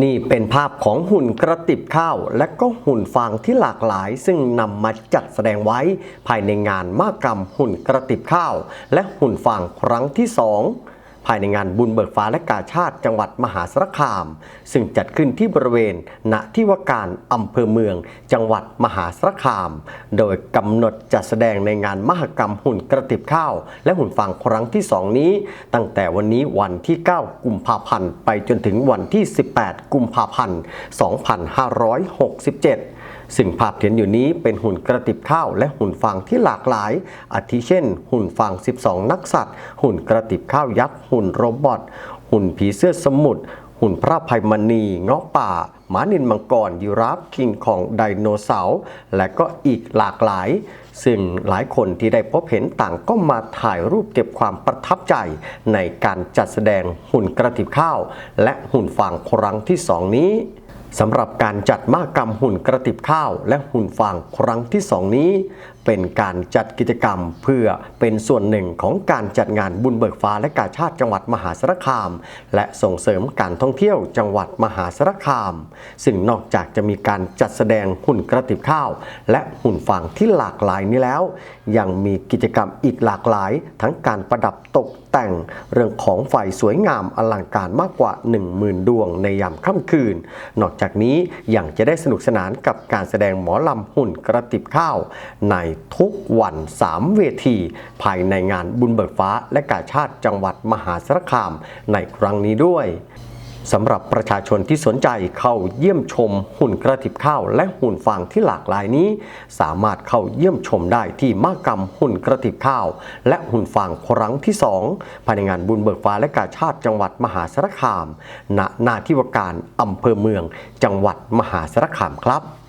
นี่เป็นภาพของหุ่นกระติบข้าว และก็หุ่นฟางที่หลากหลาย ซึ่งนำมาจัดแสดงไว้ภายในงานมากรรมหุ่นกระติบข้าว และหุ่นฟางครั้งที่สอง ภายในงานบุญเบิกฟ้าและกาชาติจังหวัดมหาสารคาม ซึ่งจัดขึ้นที่บริเวณ ณที่ว่าการอำเภอเมือง จังหวัดมหาสารคาม โดยกำหนดจัดแสดงในงานมหกรรมหุ่นกระติบข้าว และหุ่นฟางครั้งที่สองนี้ ตั้งแต่วันนี้วันที่ 9 กุมภาพันธ์ ไปจนถึงวันที่ 18 กุมภาพันธ์ 2567 ซึ่งภาพเห็นอยู่นี้เป็นหุ่นกระติบข้าวและหุ่นฟางที่หลากหลาย อาทิเช่น หุ่นฟาง 12 นักสัตว์ หุ่นกระติบข้าวยักษ์ หุ่นโรบอท หุ่นผีเสื้อสมุทร หุ่นพระภัยมณี เงาะป่าหมานินมังกรยีราฟคิงของไดโนเสาร์และก็อีกหลากหลาย ซึ่งหลายคนที่ได้พบเห็นต่างก็มาถ่ายรูปเก็บความประทับใจ ในการจัดแสดงหุ่นกระติบข้าว และหุ่นฟางครั้งที่สองนี้ สำหรับการจัดมากรรมหุ่นกระติบข้าวและหุ่นฟางครั้งที่สองนี้ เป็นการจัดกิจกรรมเพื่อเป็นส่วนหนึ่งของการจัดงานบุญเบิกฟ้าและกาชาติจังหวัดมหาสารคาม และส่งเสริมการท่องเที่ยวจังหวัดมหาสารคาม ซึ่งนอกจากจะมีการจัดแสดงหุ่นกระติบข้าว และหุ่นฟางที่หลากหลายนี้แล้ว ยังมีกิจกรรมอีกหลากหลาย ทั้งการประดับตกแต่งเรื่องของไฟสวยงามอลังการมากกว่า 10,000 ดวงในยามค่ำคืน นอกจากนี้ยังจะได้สนุกสนานกับการแสดงหมอลำหุ่นกระติบข้าว ในทุกวัน 3 เวที ภายในงานบุญเบิกฟ้าและกาชาติจังหวัดมหาสารคามในครั้งนี้ด้วย สำหรับประชาชนที่สนใจเข้าเยี่ยมชมหุ่นกระติบข้าวและหุ่นฟางที่หลากหลายนี้ สามารถเข้าเยี่ยมชมได้ที่มากรรมหุ่นกระติบข้าว และหุ่นฟางครั้งที่ 2 ภายในงานบุญเบิกฟ้าและกาชาติจังหวัดมหาสารคาม ณ นาทิวการอำเภอเมือง จังหวัดมหาสารคามครับ